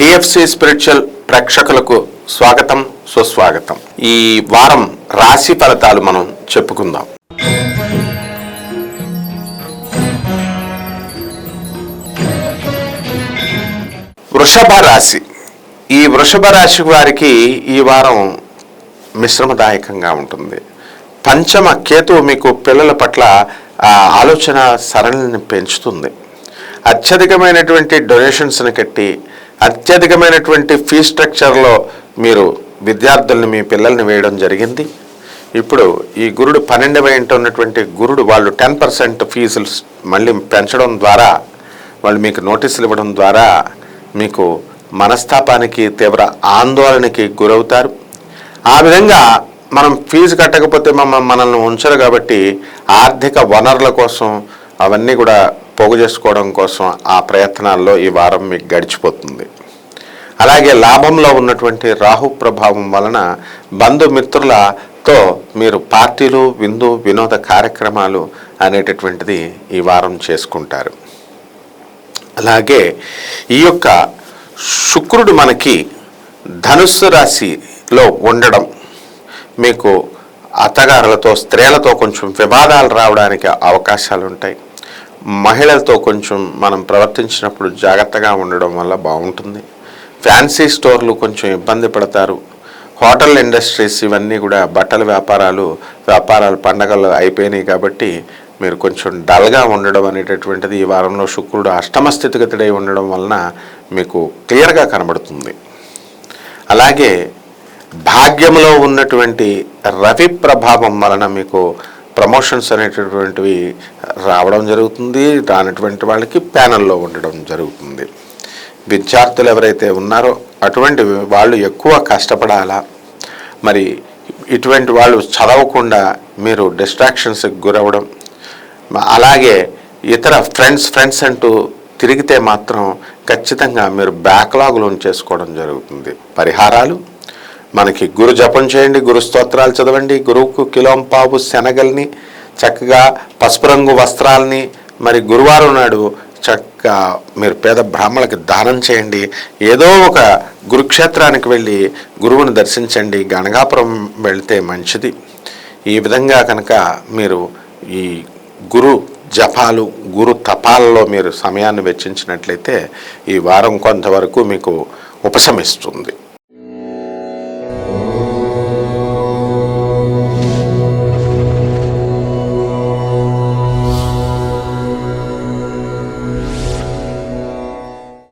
TFC spiritual ప్రేక్షకులకు స్వాగతం సుస్వాగతం. ఈ వారం రాశి ఫలితాలు మనం చెప్పుకుందాం. వృషభ రాశి. ఈ వృషభ రాశి వారికి ఈ వారం మిశ్రమదాయకంగా ఉంటుంది. పంచమ కేతువు మీకు పిల్లల పట్ల ఆ ఆలోచన సరళిని పెంచుతుంది. అత్యధికమైనటువంటి డొనేషన్స్ని కట్టి అత్యధికమైనటువంటి ఫీ స్ట్రక్చర్లో మీరు విద్యార్థుల్ని మీ పిల్లల్ని వేయడం జరిగింది. ఇప్పుడు ఈ గురుడు పన్నెండు ఇంట ఉన్నటువంటి గురుడు వాళ్ళు టెన్ పర్సెంట్ ఫీజులు మళ్ళీ పెంచడం ద్వారా వాళ్ళు మీకు నోటీసులు ఇవ్వడం ద్వారా మీకు మనస్తాపానికి తీవ్ర ఆందోళనకి గురవుతారు. ఆ విధంగా మనం ఫీజు కట్టకపోతే మమ్మ మనల్ని ఉంచరు కాబట్టి ఆర్థిక వనరుల కోసం అవన్నీ కూడా పోగు చేసుకోవడం కోసం ఆ ప్రయత్నాల్లో ఈ వారం మీకు గడిచిపోతుంది. అలాగే లాభంలో ఉన్నటువంటి రాహు ప్రభావం వలన బంధుమిత్రులతో మీరు పార్టీలు విందు వినోద కార్యక్రమాలు అనేటటువంటిది ఈ వారం చేసుకుంటారు. అలాగే ఈ యొక్క శుక్రుడు మనకి ధనుస్సు రాశిలో ఉండడం మీకు అత్తగారులతో స్త్రీలతో కొంచెం వివాదాలు రావడానికి అవకాశాలు ఉంటాయి మహిళలతో కొంచెం మనం ప్రవర్తించినప్పుడు జాగ్రత్తగా ఉండడం వల్ల బాగుంటుంది. ఫ్యాన్సీ స్టోర్లు కొంచెం ఇబ్బంది పడతారు. హోటల్ ఇండస్ట్రీస్ ఇవన్నీ కూడా బట్టల వ్యాపారాలు వ్యాపారాలు పండగలు అయిపోయినాయి కాబట్టి మీరు కొంచెం డల్గా ఉండడం అనేటటువంటిది ఈ వారంలో శుక్రుడు అష్టమ స్థితిగతుడై ఉండడం వలన మీకు క్లియర్గా కనబడుతుంది. అలాగే భాగ్యంలో ఉన్నటువంటి రవి ప్రభావం వలన మీకు ప్రమోషన్స్ అనేటటువంటివి రావడం జరుగుతుంది రానటువంటి వాళ్ళకి ప్యానల్లో ఉండడం జరుగుతుంది. విద్యార్థులు ఎవరైతే ఉన్నారో అటువంటి వాళ్ళు ఎక్కువ కష్టపడాలా? మరి ఇటువంటి వాళ్ళు చదవకుండా మీరు డిస్ట్రాక్షన్స్కి గురవడం అలాగే ఇతర ఫ్రెండ్స్ ఫ్రెండ్స్ అంటూ తిరిగితే మాత్రం ఖచ్చితంగా మీరు బ్యాక్లాగులు చేసుకోవడం జరుగుతుంది. పరిహారాలు మనకి గురు జపం చేయండి గురు స్తోత్రాలు చదవండి గురువుకు కిలోంపావు శనగల్ని చక్కగా పసుపు రంగు వస్త్రాలని మరి గురువారం నాడు చక్కగా మీరు పేద బ్రాహ్మణులకి దానం చేయండి. ఏదో ఒక గురుక్షేత్రానికి వెళ్ళి గురువుని దర్శించండి గణగాపురం వెళ్తే మంచిది. ఈ విధంగా కనుక మీరు ఈ గురు జపాలు గురు తపాలలో మీరు సమయాన్ని వెచ్చించినట్లయితే ఈ వారం కొంతవరకు మీకు ఉపశమిస్తుంది.